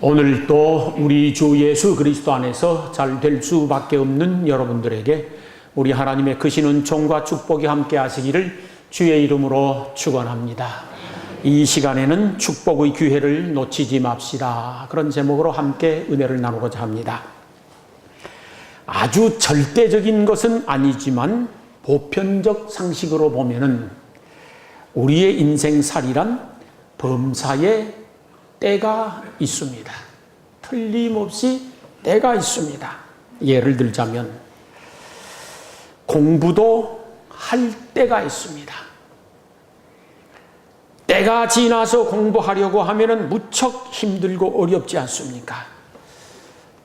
오늘 또 우리 주 예수 그리스도 안에서 잘 될 수밖에 없는 여러분들에게 우리 하나님의 크신 은총과 축복이 함께 하시기를 주의 이름으로 축원합니다. 이 시간에는 축복의 기회를 놓치지 맙시다. 그런 제목으로 함께 은혜를 나누고자 합니다. 아주 절대적인 것은 아니지만 보편적 상식으로 보면은 우리의 인생살이란 범사에 때가 있습니다. 틀림없이 때가 있습니다. 예를 들자면 공부도 할 때가 있습니다. 때가 지나서 공부하려고 하면은 무척 힘들고 어렵지 않습니까?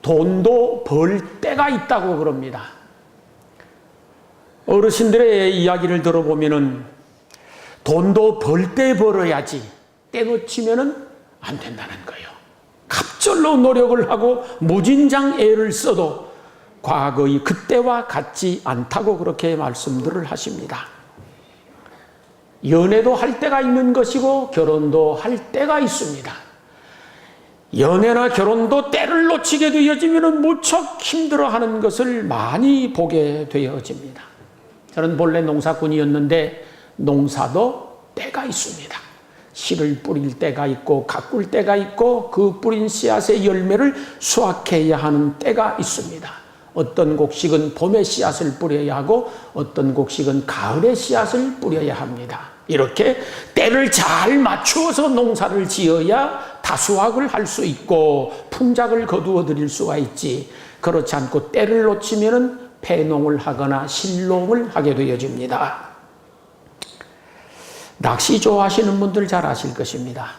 돈도 벌 때가 있다고 그럽니다. 어르신들의 이야기를 들어보면은 돈도 벌 때 벌어야지 때 놓치면은 안 된다는 거예요. 갑절로 노력을 하고 무진장 애를 써도 과거의 그때와 같지 않다고 그렇게 말씀들을 하십니다. 연애도 할 때가 있는 것이고 결혼도 할 때가 있습니다. 연애나 결혼도 때를 놓치게 되어지면 무척 힘들어하는 것을 많이 보게 되어집니다. 저는 본래 농사꾼이었는데 농사도 때가 있습니다. 씨를 뿌릴 때가 있고 가꿀 때가 있고 그 뿌린 씨앗의 열매를 수확해야 하는 때가 있습니다. 어떤 곡식은 봄에 씨앗을 뿌려야 하고 어떤 곡식은 가을에 씨앗을 뿌려야 합니다. 이렇게 때를 잘 맞추어서 농사를 지어야 다수확을 할 수 있고 품작을 거두어 드릴 수가 있지. 그렇지 않고 때를 놓치면은 폐농을 하거나 실농을 하게 되어집니다. 낚시 좋아하시는 분들 잘 아실 것입니다.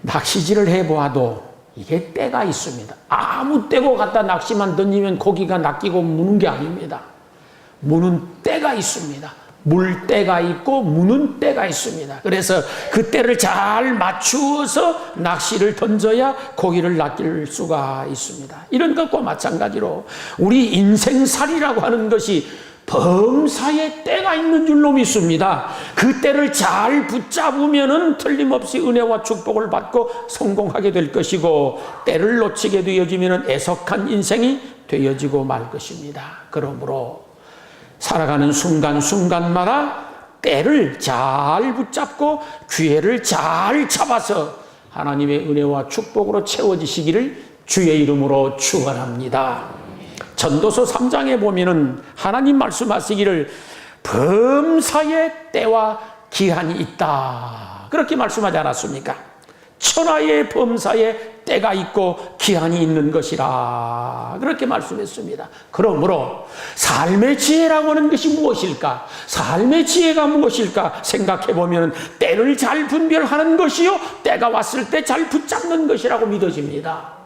낚시질을 해보아도 이게 때가 있습니다. 아무 때고 갖다 낚시만 던지면 고기가 낚이고 무는 게 아닙니다. 무는 때가 있습니다. 물 때가 있고 무는 때가 있습니다. 그래서 그 때를 잘 맞추어서 낚시를 던져야 고기를 낚일 수가 있습니다. 이런 것과 마찬가지로 우리 인생살이라고 하는 것이 범사에 때가 있는 줄로 믿습니다. 그 때를 잘 붙잡으면은 틀림없이 은혜와 축복을 받고 성공하게 될 것이고 때를 놓치게 되어지면은 애석한 인생이 되어지고 말 것입니다. 그러므로 살아가는 순간순간마다 때를 잘 붙잡고 기회를 잘 잡아서 하나님의 은혜와 축복으로 채워지시기를 주의 이름으로 축원합니다. 전도서 3장에 보면은 하나님 말씀하시기를 범사의 때와 기한이 있다. 그렇게 말씀하지 않았습니까? 천하의 범사에 때가 있고 기한이 있는 것이라. 그렇게 말씀했습니다. 그러므로 삶의 지혜라고 하는 것이 무엇일까? 삶의 지혜가 무엇일까? 생각해 보면 때를 잘 분별하는 것이요. 때가 왔을 때 잘 붙잡는 것이라고 믿어집니다.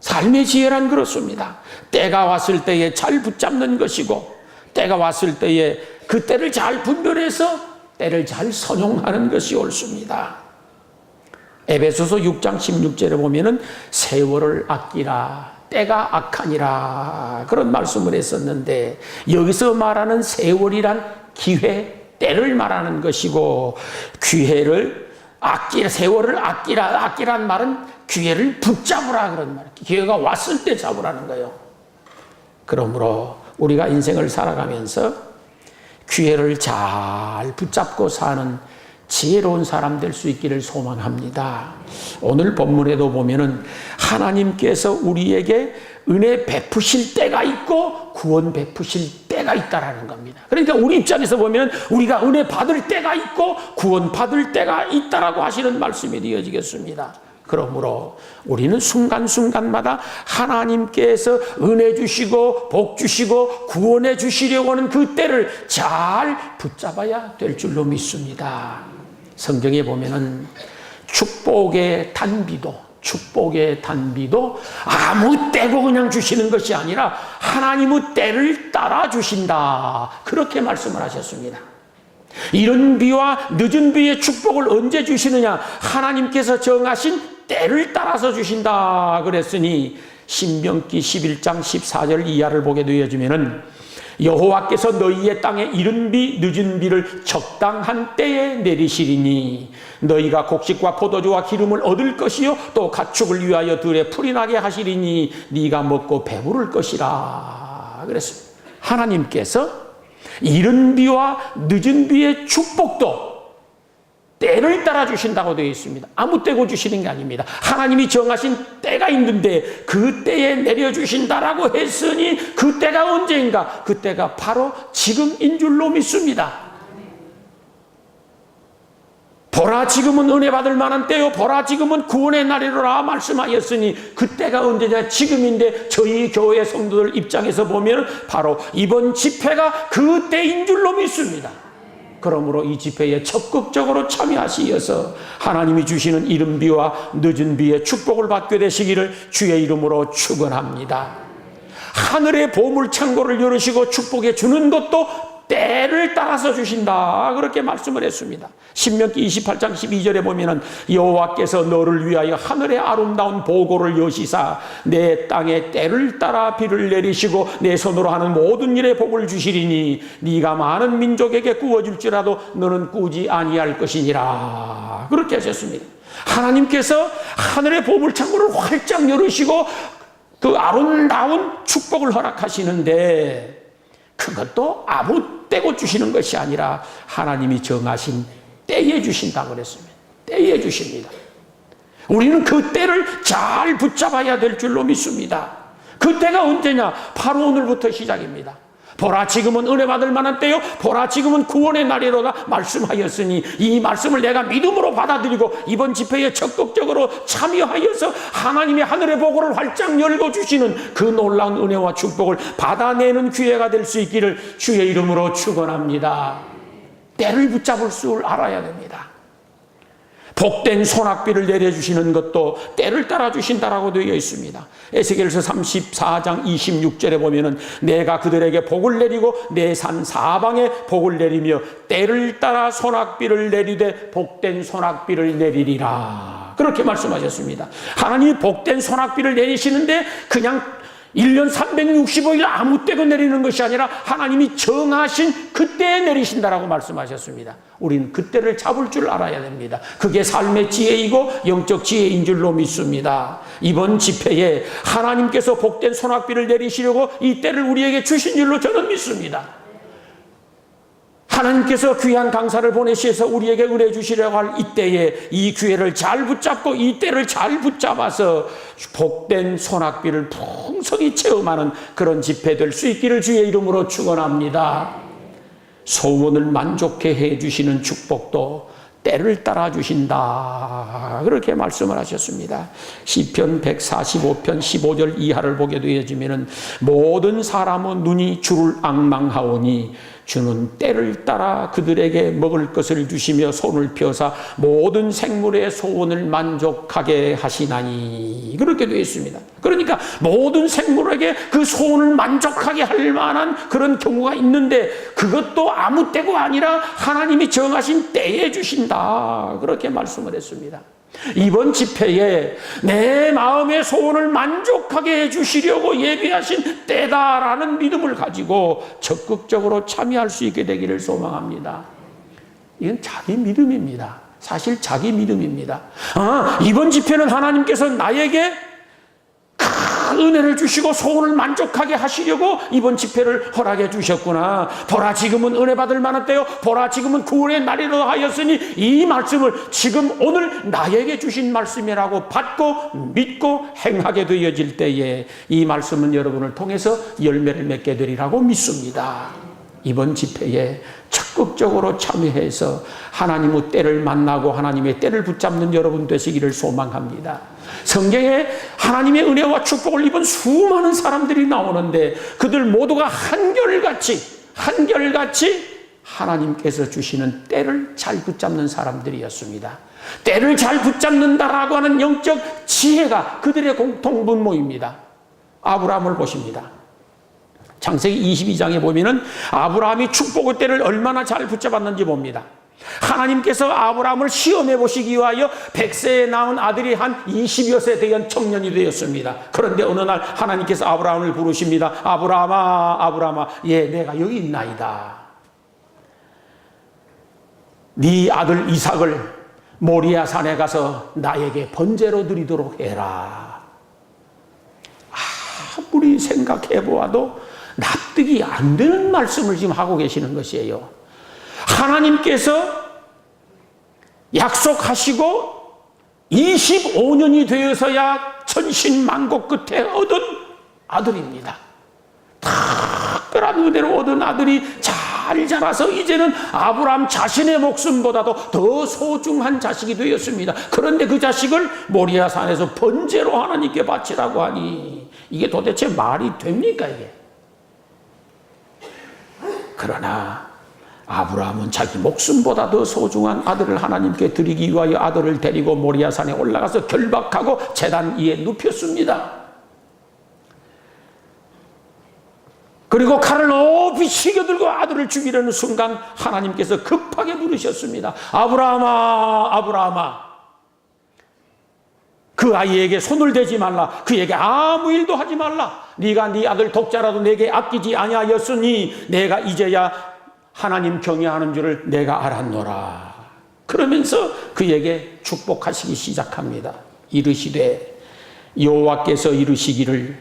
삶의 지혜란 그렇습니다. 때가 왔을 때에 잘 붙잡는 것이고, 때가 왔을 때에 그 때를 잘 분별해서 때를 잘 선용하는 것이 옳습니다. 에베소서 6장 16절에 보면은 세월을 아끼라. 때가 악하니라. 그런 말씀을 했었는데, 여기서 말하는 세월이란 기회, 때를 말하는 것이고, 기회를 아끼라, 세월을 아끼라, 아끼란 말은 기회를 붙잡으라 그런 말. 기회가 왔을 때 잡으라는 거예요. 그러므로 우리가 인생을 살아가면서 기회를 잘 붙잡고 사는 지혜로운 사람 될 수 있기를 소망합니다. 오늘 본문에도 보면은 하나님께서 우리에게 은혜 베푸실 때가 있고 구원 베푸실 때가 있다라는 겁니다. 그러니까 우리 입장에서 보면 우리가 은혜 받을 때가 있고 구원 받을 때가 있다라고 하시는 말씀이 되어지겠습니다. 그러므로 우리는 순간순간마다 하나님께서 은혜 주시고 복 주시고 구원해 주시려고 하는 그 때를 잘 붙잡아야 될 줄로 믿습니다. 성경에 보면은 축복의 단비도 축복의 단비도 아무 때고 그냥 주시는 것이 아니라 하나님의 때를 따라 주신다. 그렇게 말씀을 하셨습니다. 이른 비와 늦은 비의 축복을 언제 주시느냐? 하나님께서 정하신 때를 따라서 주신다. 그랬으니 신명기 11장 14절 이하를 보게 되어지면은 여호와께서 너희의 땅에 이른 비 늦은 비를 적당한 때에 내리시리니 너희가 곡식과 포도주와 기름을 얻을 것이요 또 가축을 위하여 들에 풀이 나게 하시리니 네가 먹고 배부를 것이라 그랬습니다. 하나님께서 이른 비와 늦은 비의 축복도 때를 따라 주신다고 되어 있습니다. 아무 때고 주시는 게 아닙니다. 하나님이 정하신 때가 있는데 그 때에 내려 주신다라고 했으니 그 때가 언제인가? 그 때가 바로 지금인 줄로 믿습니다. 보라 지금은 은혜 받을 만한 때요 보라 지금은 구원의 날이로라 말씀하였으니 그때가 언제냐 지금인데 저희 교회 성도들 입장에서 보면 바로 이번 집회가 그 때인 줄로 믿습니다. 그러므로 이 집회에 적극적으로 참여하시어서 하나님이 주시는 이른 비와 늦은 비의 축복을 받게 되시기를 주의 이름으로 축원합니다. 하늘의 보물 창고를 열으시고 축복해 주는 것도 때를 따라서 주신다. 그렇게 말씀을 했습니다. 신명기 28장 12절에 보면은 여호와께서 너를 위하여 하늘의 아름다운 보고를 여시사 내 땅에 때를 따라 비를 내리시고 내 손으로 하는 모든 일에 복을 주시리니 네가 많은 민족에게 구워줄지라도 너는 꾸지 아니할 것이니라. 그렇게 하셨습니다. 하나님께서 하늘의 보물 창고를 활짝 열으시고 그 아름다운 축복을 허락하시는데 그것도 아무 때고 주시는 것이 아니라 하나님이 정하신 때에 주신다고 그랬습니다. 때에 주십니다. 우리는 그 때를 잘 붙잡아야 될 줄로 믿습니다. 그 때가 언제냐? 바로 오늘부터 시작입니다. 보라 지금은 은혜 받을 만한 때요 보라 지금은 구원의 날이로다 말씀하였으니 이 말씀을 내가 믿음으로 받아들이고 이번 집회에 적극적으로 참여하여서 하나님의 하늘의 보고를 활짝 열고 주시는 그 놀라운 은혜와 축복을 받아내는 기회가 될 수 있기를 주의 이름으로 축원합니다. 때를 붙잡을 줄 알아야 됩니다. 복된 소낙비를 내려주시는 것도 때를 따라 주신다라고 되어 있습니다. 에스겔서 34장 26절에 보면은 내가 그들에게 복을 내리고 내 산 사방에 복을 내리며 때를 따라 소낙비를 내리되 복된 소낙비를 내리리라. 그렇게 말씀하셨습니다. 하나님이 복된 소낙비를 내리시는데 그냥 1년 365일 아무 때고 내리는 것이 아니라 하나님이 정하신 그때에 내리신다라고 말씀하셨습니다. 우리는 그때를 잡을 줄 알아야 됩니다. 그게 삶의 지혜이고 영적 지혜인 줄로 믿습니다. 이번 집회에 하나님께서 복된 소낙비를 내리시려고 이 때를 우리에게 주신 줄로 저는 믿습니다. 하나님께서 귀한 강사를 보내셔서 우리에게 은혜 주시려고 할 이때에 이 기회를 잘 붙잡고 이 때를 잘 붙잡아서 복된 소낙비를 풍성히 체험하는 그런 집회 될 수 있기를 주의 이름으로 축원합니다. 소원을 만족해 해 주시는 축복도 때를 따라 주신다. 그렇게 말씀을 하셨습니다. 시편 145편 15절 이하를 보게 되어지면은 모든 사람은 눈이 주를 악망하오니 주는 때를 따라 그들에게 먹을 것을 주시며 손을 펴사 모든 생물의 소원을 만족하게 하시나니 그렇게 되어 있습니다. 그러니까 모든 생물에게 그 소원을 만족하게 할 만한 그런 경우가 있는데 그것도 아무 때가 아니라 하나님이 정하신 때에 주신다. 그렇게 말씀을 했습니다. 이번 집회에 내 마음의 소원을 만족하게 해주시려고 예비하신 때다라는 믿음을 가지고 적극적으로 참여할 수 있게 되기를 소망합니다. 이건 자기 믿음입니다. 사실 자기 믿음입니다. 아, 이번 집회는 하나님께서 나에게 큰 은혜를 주시고 소원을 만족하게 하시려고 이번 집회를 허락해 주셨구나. 보라 지금은 은혜 받을 만한 때요. 보라 지금은 구원의 날이라 하였으니 이 말씀을 지금 오늘 나에게 주신 말씀이라고 받고 믿고 행하게 되어질 때에 이 말씀은 여러분을 통해서 열매를 맺게 되리라고 믿습니다. 이번 집회에 적극적으로 참여해서 하나님의 때를 만나고 하나님의 때를 붙잡는 여러분 되시기를 소망합니다. 성경에 하나님의 은혜와 축복을 입은 수많은 사람들이 나오는데 그들 모두가 한결같이 한결같이 하나님께서 주시는 때를 잘 붙잡는 사람들이었습니다. 때를 잘 붙잡는다라고 하는 영적 지혜가 그들의 공통분모입니다. 아브라함을 보십니다. 창세기 22장에 보면은 아브라함이 축복의 때를 얼마나 잘 붙잡았는지 봅니다. 하나님께서 아브라함을 시험해 보시기 위하여 100세에 낳은 아들이 한 20여 세된 청년이 되었습니다. 그런데 어느 날 하나님께서 아브라함을 부르십니다. 아브라함아, 아브라함아, 예, 내가 여기 있나이다. 네 아들 이삭을 모리아 산에 가서 나에게 번제로 드리도록 해라. 아무리 생각해 보아도 납득이 안 되는 말씀을 지금 하고 계시는 것이에요. 하나님께서 약속하시고 25년이 되어서야 천신만고 끝에 얻은 아들입니다. 특별한 은혜로 얻은 아들이 잘 자라서 이제는 아브라함 자신의 목숨보다도 더 소중한 자식이 되었습니다. 그런데 그 자식을 모리아 산에서 번제로 하나님께 바치라고 하니 이게 도대체 말이 됩니까 이게? 그러나 아브라함은 자기 목숨보다 더 소중한 아들을 하나님께 드리기 위하여 아들을 데리고 모리아 산에 올라가서 결박하고 재단 위에 눕혔습니다. 그리고 칼을 높이 치겨들고 아들을 죽이려는 순간 하나님께서 급하게 부르셨습니다. 아브라함아, 아브라함아. 그 아이에게 손을 대지 말라. 그에게 아무 일도 하지 말라. 네가 네 아들 독자라도 내게 아끼지 아니하였으니 내가 이제야 하나님 경외하는 줄을 내가 알았노라. 그러면서 그에게 축복하시기 시작합니다. 이르시되 여호와께서 이르시기를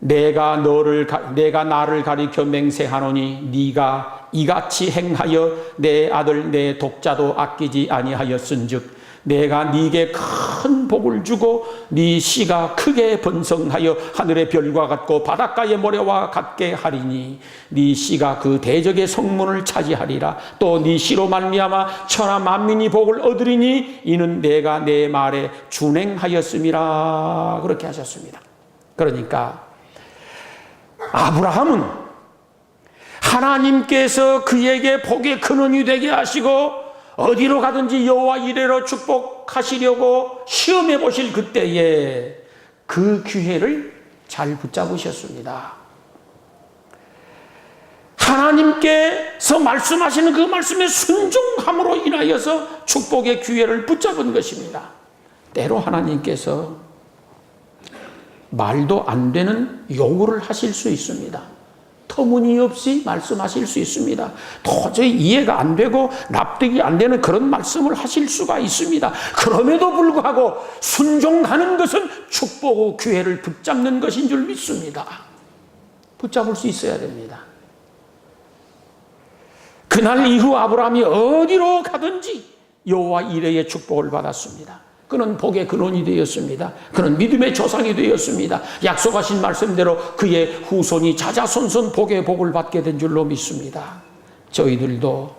내가 너를 가- 내가 나를 가리켜 맹세하노니 네가 이같이 행하여 내 아들 내 독자도 아끼지 아니하였은즉 내가 네게 큰 복을 주고 네 씨가 크게 번성하여 하늘의 별과 같고 바닷가의 모래와 같게 하리니 네 씨가 그 대적의 성문을 차지하리라 또 네 씨로 말미암아 천하 만민이 복을 얻으리니 이는 내가 내 말에 준행하였음이라 그렇게 하셨습니다. 그러니까 아브라함은 하나님께서 그에게 복의 근원이 되게 하시고 어디로 가든지 여호와 이래로 축복하시려고 시험해 보실 그때에 그 기회를 잘 붙잡으셨습니다. 하나님께서 말씀하시는 그 말씀에 순종함으로 인하여서 축복의 기회를 붙잡은 것입니다. 때로 하나님께서 말도 안 되는 요구를 하실 수 있습니다. 터무니없이 말씀하실 수 있습니다. 도저히 이해가 안 되고 납득이 안 되는 그런 말씀을 하실 수가 있습니다. 그럼에도 불구하고 순종하는 것은 축복의 기회를 붙잡는 것인 줄 믿습니다. 붙잡을 수 있어야 됩니다. 그날 이후 아브라함이 어디로 가든지 여호와 이레의 축복을 받았습니다. 그는 복의 근원이 되었습니다. 그는 믿음의 조상이 되었습니다. 약속하신 말씀대로 그의 후손이 자자손손 복의 복을 받게 된 줄로 믿습니다. 저희들도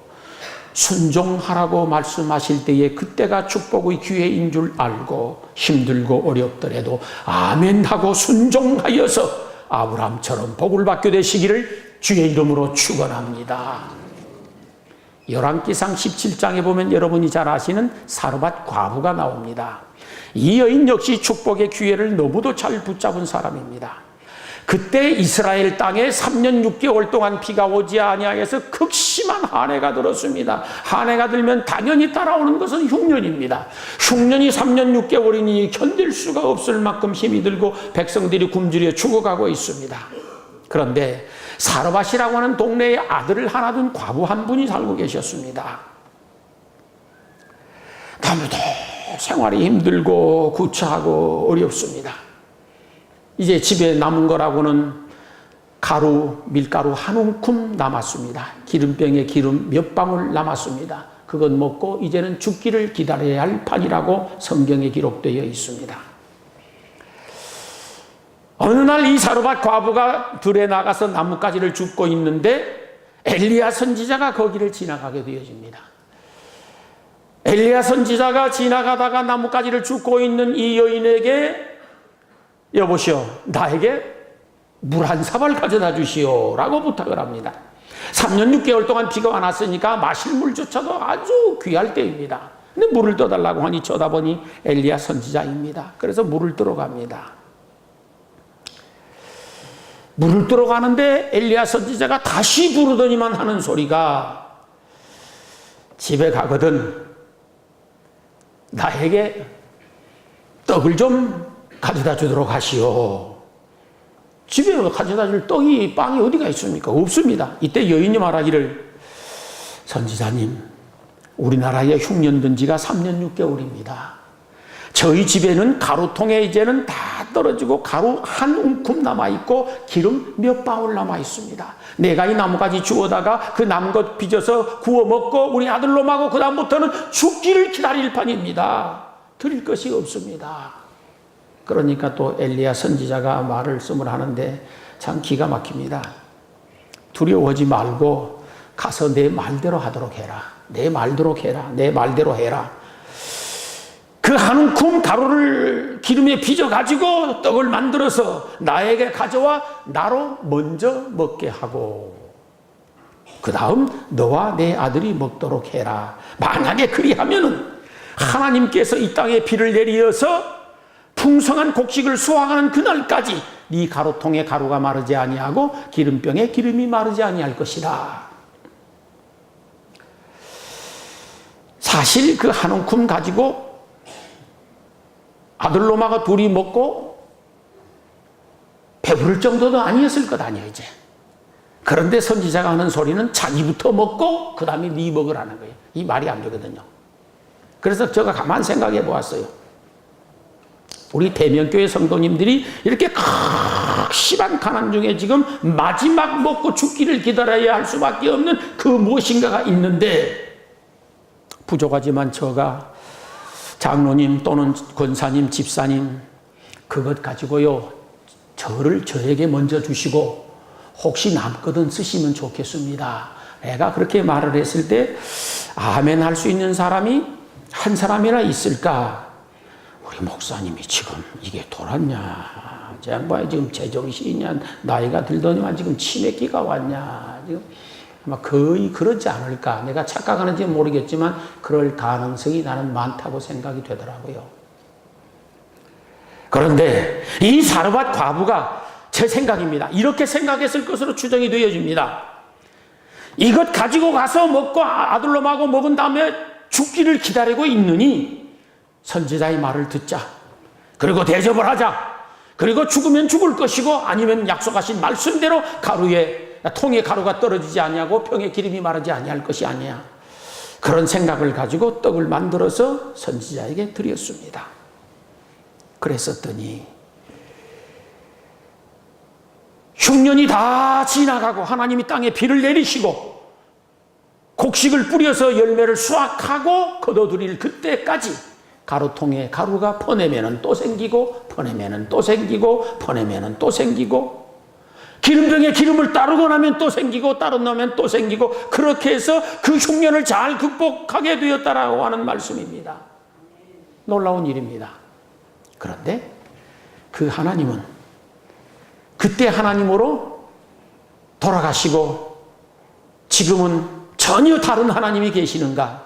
순종하라고 말씀하실 때에 그때가 축복의 기회인 줄 알고 힘들고 어렵더라도 아멘 하고 순종하여서 아브라함처럼 복을 받게 되시기를 주의 이름으로 축원합니다. 열왕기상 17장에 보면 여러분이 잘 아시는 사르밧 과부가 나옵니다. 이 여인 역시 축복의 기회를 너무도 잘 붙잡은 사람입니다. 그때 이스라엘 땅에 3년 6개월 동안 비가 오지 아니하여서 극심한 한해가 들었습니다. 한해가 들면 당연히 따라오는 것은 흉년입니다. 흉년이 3년 6개월이니 견딜 수가 없을 만큼 힘이 들고 백성들이 굶주려 죽어가고 있습니다. 그런데 사르밧이라고 하는 동네에 아들을 하나 둔 과부 한 분이 살고 계셨습니다. 다무도 생활이 힘들고 구차하고 어렵습니다. 이제 집에 남은 거라고는 가루, 밀가루 한 움큼 남았습니다. 기름병에 기름 몇 방울 남았습니다. 그것 먹고 이제는 죽기를 기다려야 할 판이라고 성경에 기록되어 있습니다. 어느 날 이 사르밧 과부가 들에 나가서 나뭇가지를 줍고 있는데 엘리야 선지자가 거기를 지나가게 되어집니다. 엘리야 선지자가 지나가다가 나뭇가지를 줍고 있는 이 여인에게 여보시오 나에게 물 한 사발 가져다 주시오 라고 부탁을 합니다. 3년 6개월 동안 비가 안 왔으니까 마실 물조차도 아주 귀할 때입니다. 근데 물을 떠달라고 하니 쳐다보니 엘리야 선지자입니다. 그래서 물을 들어갑니다. 물을 들어가는데 엘리야 선지자가 다시 부르더니만 하는 소리가 집에 가거든 나에게 떡을 좀 가져다 주도록 하시오. 집에 가져다 줄 떡이 빵이 어디가 있습니까? 없습니다. 이때 여인이 말하기를 선지자님 우리나라에 흉년 든 지가 3년 6개월입니다. 저희 집에는 가루통에 이제는 다 떨어지고 가루 한 움큼 남아 있고 기름 몇 방울 남아 있습니다. 내가 이 나무까지 주워다가 그 남은 것 빚어서 구워 먹고 우리 아들놈하고 그 다음부터는 죽기를 기다릴 판입니다. 드릴 것이 없습니다. 그러니까 또 엘리야 선지자가 말을 쓰을 하는데 참 기가 막힙니다. 두려워하지 말고 가서 내 말대로 하도록 해라. 내 말대로 해라. 내 말대로 해라. 그한 움큼 가루를 기름에 빚어 가지고 떡을 만들어서 나에게 가져와 나로 먼저 먹게 하고 그 다음 너와 내 아들이 먹도록 해라. 만약에 그리하면은 하나님께서 이 땅에 비를 내리어서 풍성한 곡식을 수확하는 그날까지 네 가루통에 가루가 마르지 아니하고 기름병에 기름이 마르지 아니할 것이다. 사실 그 한 움큼 가지고 아들 로마가 둘이 먹고 배부를 정도도 아니었을 것 아니에요 이제. 그런데 선지자가 하는 소리는 자기부터 먹고 그 다음에 네 먹으라는 거예요. 이 말이 안 되거든요. 그래서 제가 가만 생각해 보았어요. 우리 대명교회 성도님들이 이렇게 심한 가난 중에 지금 마지막 먹고 죽기를 기다려야 할 수밖에 없는 그 무엇인가가 있는데 부족하지만 저가 장로님 또는 권사님, 집사님 그것 가지고요 저를 저에게 먼저 주시고 혹시 남거든 쓰시면 좋겠습니다. 내가 그렇게 말을 했을 때 아멘 할 수 있는 사람이 한 사람이나 있을까? 우리 목사님이 지금 이게 돌았냐? 제 양반이 지금 제정신이냐? 나이가 들더니만 지금 치매기가 왔냐? 지금 아마 거의 그렇지 않을까. 내가 착각하는지 모르겠지만 그럴 가능성이 나는 많다고 생각이 되더라고요. 그런데 이 사르밧 과부가 제 생각입니다. 이렇게 생각했을 것으로 추정이 되어집니다. 이것 가지고 가서 먹고 아들놈하고 먹은 다음에 죽기를 기다리고 있느니 선지자의 말을 듣자. 그리고 대접을 하자. 그리고 죽으면 죽을 것이고 아니면 약속하신 말씀대로 가루에 통에 가루가 떨어지지 아니하고 병에 기름이 마르지 아니할 것이 아니야. 그런 생각을 가지고 떡을 만들어서 선지자에게 드렸습니다. 그랬었더니 흉년이 다 지나가고 하나님이 땅에 비를 내리시고 곡식을 뿌려서 열매를 수확하고 거둬들일 그때까지 가루통에 가루가 퍼내면은 또 생기고 퍼내면은 또 생기고 퍼내면은 또 생기고 기름병에 기름을 따르고 나면 또 생기고 따르고 나면 또 생기고 그렇게 해서 그 흉년을 잘 극복하게 되었다라고 하는 말씀입니다. 놀라운 일입니다. 그런데 그 하나님은 그때 하나님으로 돌아가시고 지금은 전혀 다른 하나님이 계시는가?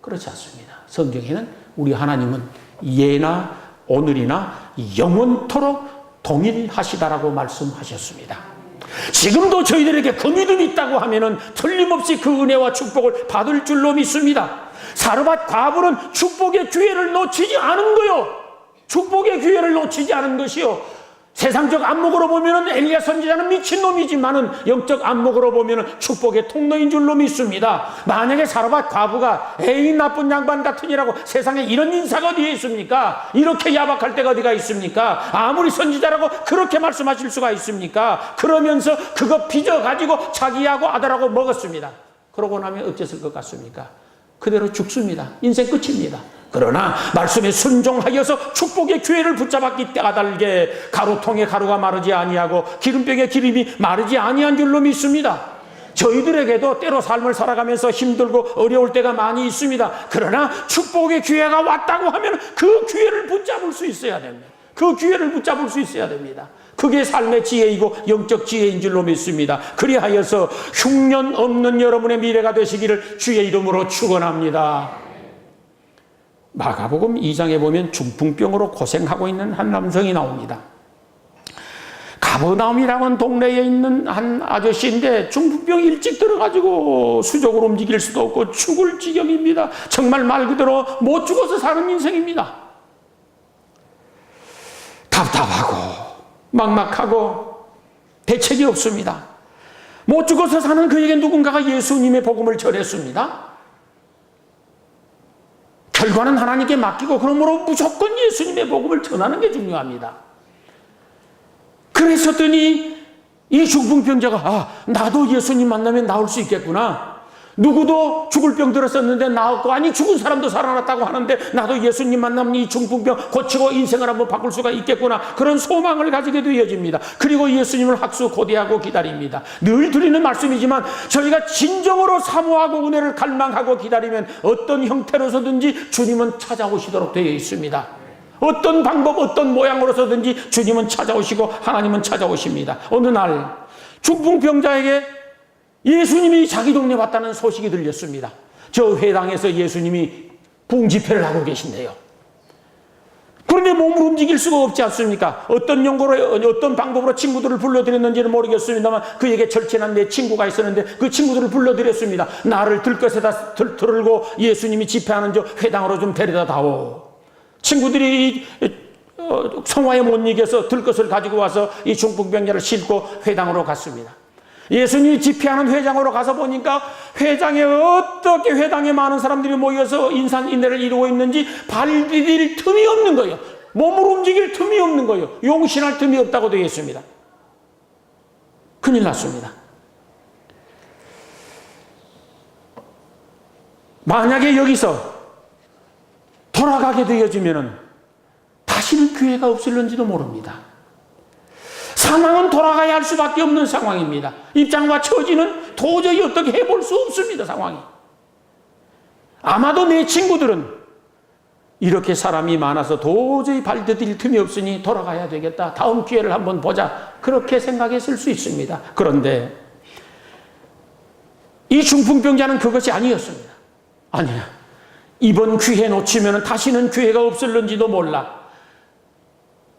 그렇지 않습니다. 성경에는 우리 하나님은 예나 오늘이나 영원토록 동일하시다라고 말씀하셨습니다. 지금도 저희들에게 그 믿음이 있다고 하면은 틀림없이 그 은혜와 축복을 받을 줄로 믿습니다. 사르밧 과부는 축복의 기회를 놓치지 않은 거요. 축복의 기회를 놓치지 않은 것이요. 세상적 안목으로 보면 엘리야 선지자는 미친놈이지만은 영적 안목으로 보면 축복의 통로인 줄로 믿습니다. 만약에 사르밧 과부가 에이 나쁜 양반 같으니라고 세상에 이런 인사가 어디에 있습니까? 이렇게 야박할 때가 어디가 있습니까? 아무리 선지자라고 그렇게 말씀하실 수가 있습니까? 그러면서 그거 빚어 가지고 자기하고 아들하고 먹었습니다. 그러고 나면 어땠을 것 같습니까? 그대로 죽습니다. 인생 끝입니다. 그러나 말씀에 순종하여서 축복의 기회를 붙잡았기 까닭에 가루통에 가루가 마르지 아니하고 기름병에 기름이 마르지 아니한 줄로 믿습니다. 저희들에게도 때로 삶을 살아가면서 힘들고 어려울 때가 많이 있습니다. 그러나 축복의 기회가 왔다고 하면 그 기회를 붙잡을 수 있어야 됩니다. 그 기회를 붙잡을 수 있어야 됩니다. 그게 삶의 지혜이고 영적 지혜인 줄로 믿습니다. 그리하여서 흉년 없는 여러분의 미래가 되시기를 주의 이름으로 축원합니다. 마가복음 2장에 보면 중풍병으로 고생하고 있는 한 남성이 나옵니다. 가버나움이라는 동네에 있는 한 아저씨인데 중풍병 일찍 들어가지고 수족으로 움직일 수도 없고 죽을 지경입니다. 정말 말 그대로 못 죽어서 사는 인생입니다. 답답하고 막막하고 대책이 없습니다. 못 죽어서 사는 그에게 누군가가 예수님의 복음을 전했습니다. 결과는 하나님께 맡기고 그러므로 무조건 예수님의 복음을 전하는 게 중요합니다. 그랬었더니 이 중풍병자가 아 나도 예수님 만나면 나올 수 있겠구나. 누구도 죽을 병 들었었는데 나왔고 아니 죽은 사람도 살아났다고 하는데 나도 예수님 만나면 이 중풍병 고치고 인생을 한번 바꿀 수가 있겠구나 그런 소망을 가지게 되어집니다. 그리고 예수님을 학수 고대하고 기다립니다. 늘 드리는 말씀이지만 저희가 진정으로 사모하고 은혜를 갈망하고 기다리면 어떤 형태로서든지 주님은 찾아오시도록 되어 있습니다. 어떤 방법, 어떤 모양으로서든지 주님은 찾아오시고 하나님은 찾아오십니다. 어느 날 중풍병자에게 예수님이 자기 동네 왔다는 소식이 들렸습니다. 저 회당에서 예수님이 부흥집회를 하고 계신데요. 그런데 몸을 움직일 수가 없지 않습니까? 어떤 용도로, 어떤 방법으로 친구들을 불러들였는지는 모르겠습니다만 그에게 절친한 내 친구가 있었는데 그 친구들을 불러들였습니다. 나를 들것에다 들, 들고 예수님이 집회하는 저 회당으로 좀 데려다 다오. 친구들이 어, 성화에 못 이겨서 들것을 가지고 와서 이 중풍병자를 싣고 회당으로 갔습니다. 예수님이 집회하는 회장으로 가서 보니까 회장에 어떻게 회당에 많은 사람들이 모여서 인산인대를 이루고 있는지 발 디딜 틈이 없는 거예요. 몸을 움직일 틈이 없는 거예요. 용신할 틈이 없다고 되어 있습니다. 큰일 났습니다. 만약에 여기서 돌아가게 되어지면 다시는 기회가 없을는지도 모릅니다. 상황은 돌아가야 할 수밖에 없는 상황입니다. 입장과 처지는 도저히 어떻게 해볼 수 없습니다. 상황이. 아마도 내 친구들은 이렇게 사람이 많아서 도저히 발디딜 틈이 없으니 돌아가야 되겠다. 다음 기회를 한번 보자. 그렇게 생각했을 수 있습니다. 그런데 이 중풍병자는 그것이 아니었습니다. 아니야. 이번 기회 놓치면 다시는 기회가 없을는지도 몰라.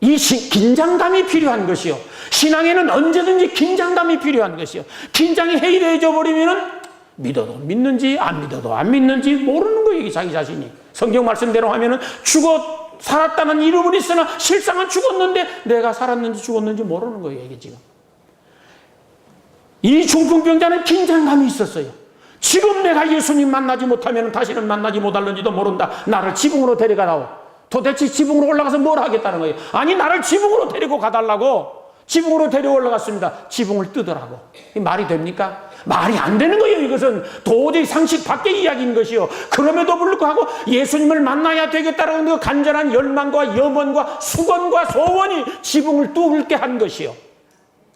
이 시, 긴장감이 필요한 것이요. 신앙에는 언제든지 긴장감이 필요한 것이요. 긴장이 해이해져 버리면 믿어도 믿는지 안 믿어도 안 믿는지 모르는 거예요. 자기 자신이. 성경 말씀대로 하면은 죽어 살았다는 이름은 있으나 실상은 죽었는데 내가 살았는지 죽었는지 모르는 거예요. 이게 지금. 이 중풍병자는 긴장감이 있었어요. 지금 내가 예수님 만나지 못하면 다시는 만나지 못할는지도 모른다. 나를 지붕으로 데려가라오. 도대체 지붕으로 올라가서 뭘 하겠다는 거예요? 아니, 나를 지붕으로 데리고 가달라고. 지붕으로 데려 올라갔습니다. 지붕을 뜯으라고. 이 말이 됩니까? 말이 안 되는 거예요. 이것은 도저히 상식 밖의 이야기인 것이요. 그럼에도 불구하고 예수님을 만나야 되겠다라는 그 간절한 열망과 염원과 수건과 소원이 지붕을 뚫게 한 것이요.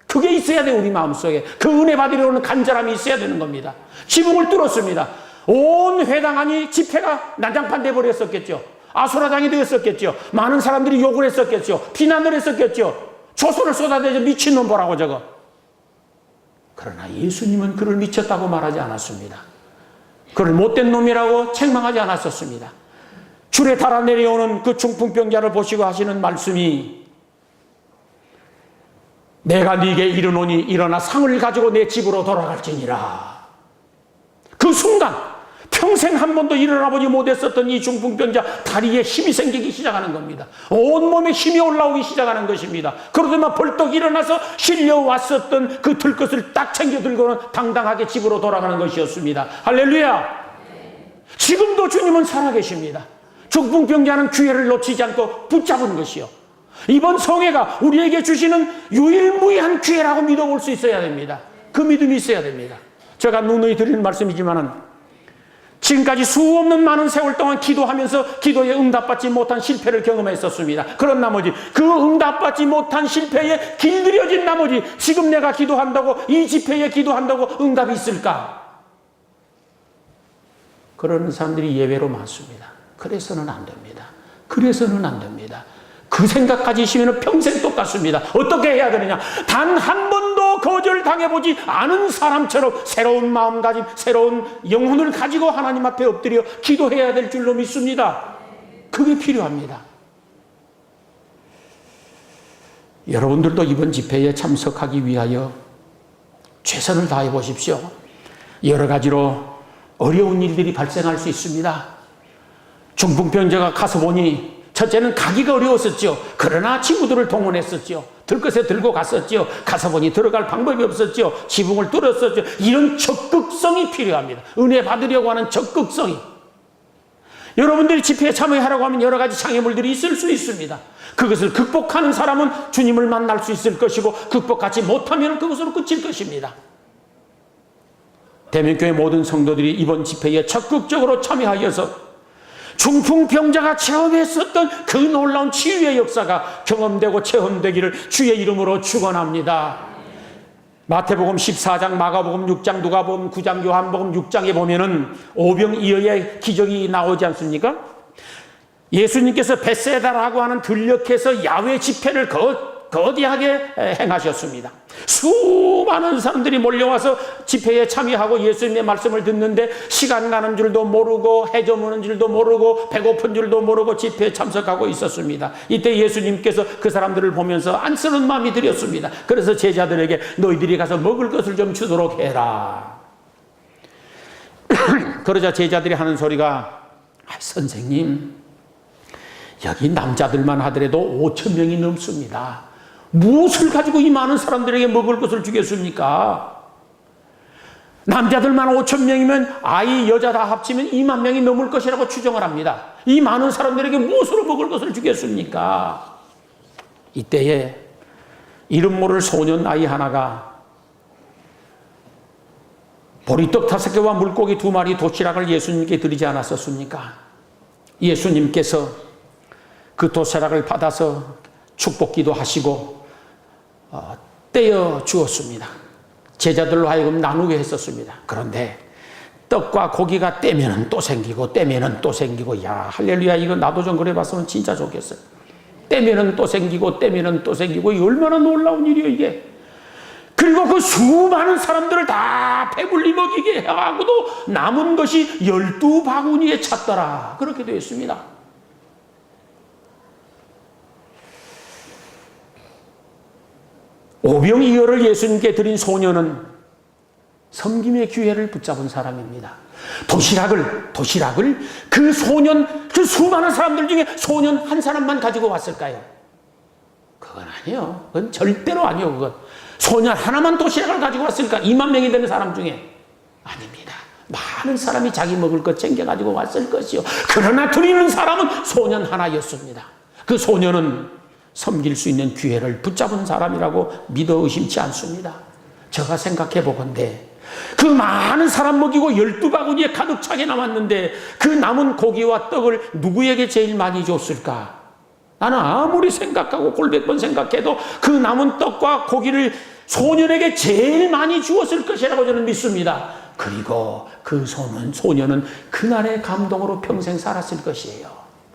그게 있어야 돼, 우리 마음속에. 그 은혜 받으려는 간절함이 있어야 되는 겁니다. 지붕을 뚫었습니다. 온 회당 안이 집회가 난장판 돼 버렸었겠죠. 아수라장이 되었었겠죠. 많은 사람들이 욕을 했었겠죠. 비난을 했었겠죠. 조선을 쏟아내서 미친놈 보라고 저거. 그러나 예수님은 그를 미쳤다고 말하지 않았습니다. 그를 못된 놈이라고 책망하지 않았었습니다. 줄에 달아 내려오는 그 중풍병자를 보시고 하시는 말씀이 내가 네게 이르노니 일어나 상을 가지고 내 집으로 돌아갈지니라. 그 순간 평생 한 번도 일어나 보지 못했었던 이 중풍병자 다리에 힘이 생기기 시작하는 겁니다. 온몸에 힘이 올라오기 시작하는 것입니다. 그러더만 벌떡 일어나서 실려왔었던 그 들 것을 딱 챙겨 들고는 당당하게 집으로 돌아가는 것이었습니다. 할렐루야! 지금도 주님은 살아계십니다. 중풍병자는 기회를 놓치지 않고 붙잡은 것이요. 이번 성회가 우리에게 주시는 유일무이한 기회라고 믿어볼 수 있어야 됩니다. 그 믿음이 있어야 됩니다. 제가 누누이 드리는 말씀이지만은 지금까지 수 없는 많은 세월 동안 기도하면서 기도에 응답받지 못한 실패를 경험했었습니다. 그런 나머지 그 응답받지 못한 실패에 길들여진 나머지 지금 내가 기도한다고 이 집회에 기도한다고 응답이 있을까? 그러는 사람들이 예외로 많습니다. 그래서는 안 됩니다. 그래서는 안 됩니다. 그 생각 가지시면 평생 똑같습니다. 어떻게 해야 되느냐? 단 한 번 도 거절 당해보지 않은 사람처럼 새로운 마음가짐, 새로운 영혼을 가지고 하나님 앞에 엎드려 기도해야 될 줄로 믿습니다. 그게 필요합니다. 여러분들도 이번 집회에 참석하기 위하여 최선을 다해 보십시오. 여러 가지로 어려운 일들이 발생할 수 있습니다. 중풍병자가 가서 보니 첫째는 가기가 어려웠었죠. 그러나 친구들을 동원했었죠. 들것에 들고 갔었죠. 가서 보니 들어갈 방법이 없었죠. 지붕을 뚫었었죠. 이런 적극성이 필요합니다. 은혜 받으려고 하는 적극성이. 여러분들이 집회에 참여하라고 하면 여러 가지 장애물들이 있을 수 있습니다. 그것을 극복하는 사람은 주님을 만날 수 있을 것이고 극복하지 못하면 그것으로 끝일 것입니다. 대면교회 모든 성도들이 이번 집회에 적극적으로 참여하여서 중풍병자가 체험했었던 그 놀라운 치유의 역사가 경험되고 체험되기를 주의 이름으로 축원합니다. 마태복음 14장, 마가복음 6장, 누가복음 9장, 요한복음 6장에 보면은 오병이어의 기적이 나오지 않습니까? 예수님께서 베세다라고 하는 들녘에서 야외 집회를 거, 거대하게 행하셨습니다. 수많은 사람들이 몰려와서 집회에 참여하고 예수님의 말씀을 듣는데 시간 가는 줄도 모르고 해 저무는 줄도 모르고 배고픈 줄도 모르고 집회에 참석하고 있었습니다. 이때 예수님께서 그 사람들을 보면서 안쓰러운 마음이 들었습니다. 그래서 제자들에게 너희들이 가서 먹을 것을 좀 주도록 해라. 그러자 제자들이 하는 소리가 아, 선생님 여기 남자들만 하더라도 5천 명이 넘습니다. 무엇을 가지고 이 많은 사람들에게 먹을 것을 주겠습니까? 남자들만 5천 명이면 아이 여자 다 합치면 2만 명이 넘을 것이라고 추정을 합니다. 이 많은 사람들에게 무엇으로 먹을 것을 주겠습니까? 이때에 이름 모를 소년 아이 하나가 보리떡 다섯 개와 물고기 두 마리 도시락을 예수님께 드리지 않았었습니까? 예수님께서 그 도시락을 받아서 축복기도 하시고 어, 떼어 주었습니다. 제자들로 하여금 나누게 했었습니다. 그런데 떡과 고기가 떼면은 또 생기고 떼면은 또 생기고 야 할렐루야 이거 나도 좀 그래 봤으면 진짜 좋겠어요. 떼면은 또 생기고 떼면은 또 생기고 이 얼마나 놀라운 일이에요 이게. 그리고 그 수많은 사람들을 다 배불리 먹이게 해가고도 남은 것이 열두 바구니에 찼더라. 그렇게 되어 있습니다. 오병이어를 예수님께 드린 소녀는 섬김의 기회를 붙잡은 사람입니다. 도시락을, 도시락을 그 소년, 그 수많은 사람들 중에 소년 한 사람만 가지고 왔을까요? 그건 아니요. 그건 절대로 아니요. 그건. 소년 하나만 도시락을 가지고 왔을까? 2만 명이 되는 사람 중에. 아닙니다. 많은 사람이 자기 먹을 것 챙겨 가지고 왔을 것이요. 그러나 드리는 사람은 소년 하나였습니다. 그 소년은 섬길 수 있는 기회를 붙잡은 사람이라고 믿어 의심치 않습니다. 제가 생각해 보건대 그 많은 사람 먹이고 열두 바구니에 가득 차게 남았는데 그 남은 고기와 떡을 누구에게 제일 많이 줬을까? 나는 아무리 생각하고 골백 번 생각해도 그 남은 떡과 고기를 소년에게 제일 많이 주었을 것이라고 저는 믿습니다. 그리고 그 소년, 소년은 그날의 감동으로 평생 살았을 것이에요.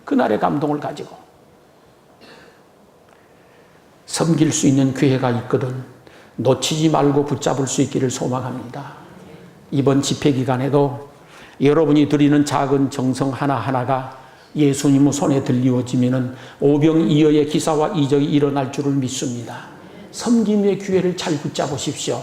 그날의 감동을 가지고. 섬길 수 있는 기회가 있거든 놓치지 말고 붙잡을 수 있기를 소망합니다. 이번 집회 기간에도 여러분이 드리는 작은 정성 하나하나가 예수님 손에 들리워지면 오병이어의 기사와 이적이 일어날 줄을 믿습니다. 섬김의 기회를 잘 붙잡으십시오.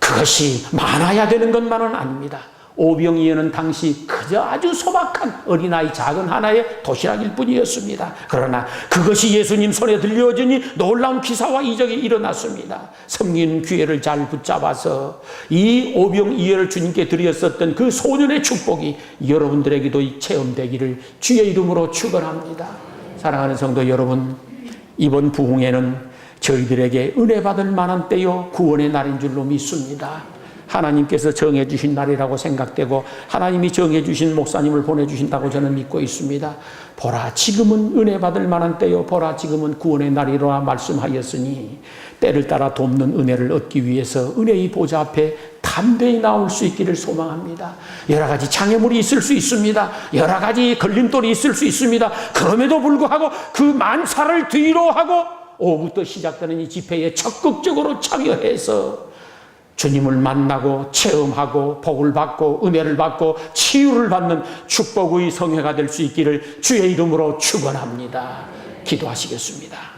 그것이 많아야 되는 것만은 아닙니다. 오병이어는 당시 그저 아주 소박한 어린아이 작은 하나의 도시락일 뿐이었습니다. 그러나 그것이 예수님 손에 들려오니 놀라운 기사와 이적이 일어났습니다. 섬기는 기회를 잘 붙잡아서 이 오병이어를 주님께 드렸었던 그 소년의 축복이 여러분들에게도 체험되기를 주의 이름으로 축원합니다. 사랑하는 성도 여러분, 이번 부흥에는 저희들에게 은혜 받을 만한 때요 구원의 날인 줄로 믿습니다. 하나님께서 정해주신 날이라고 생각되고 하나님이 정해주신 목사님을 보내주신다고 저는 믿고 있습니다. 보라 지금은 은혜 받을 만한 때요 보라 지금은 구원의 날이라 말씀하였으니 때를 따라 돕는 은혜를 얻기 위해서 은혜의 보좌 앞에 담대히 나올 수 있기를 소망합니다. 여러 가지 장애물이 있을 수 있습니다. 여러 가지 걸림돌이 있을 수 있습니다. 그럼에도 불구하고 그 만사를 뒤로 하고 오후부터 시작되는 이 집회에 적극적으로 참여해서 주님을 만나고 체험하고 복을 받고 은혜를 받고 치유를 받는 축복의 성회가 될 수 있기를 주의 이름으로 축원합니다. 기도하시겠습니다.